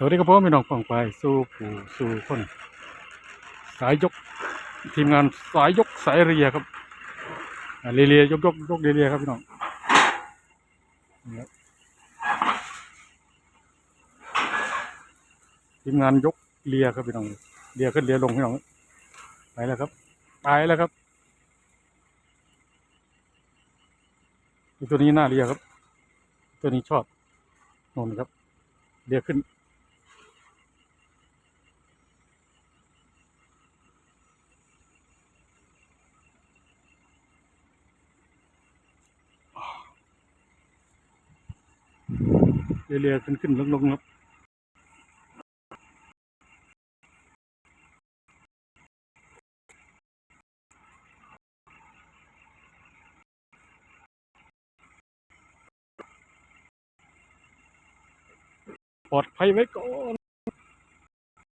สวัสดีครับพ่อพี่น้องฟังไปสู่ผู้สู่คน สายยก ทีมงานสายยกสายเรียครับเรียเรียยกยกยกเรียเรียครับพี่น้องทีมงานยกเรียครับพี่น้องเรียขึ้นเรียลงพี่น้องไปแล้วครับไปแล้วครับตัวนี้หน้าเรียครับ ตัวนี้ชอบนนครับ เรียขึ้น เรียๆขึ้นขึ้นลงลงครับปลอดภัยไว้ก่อน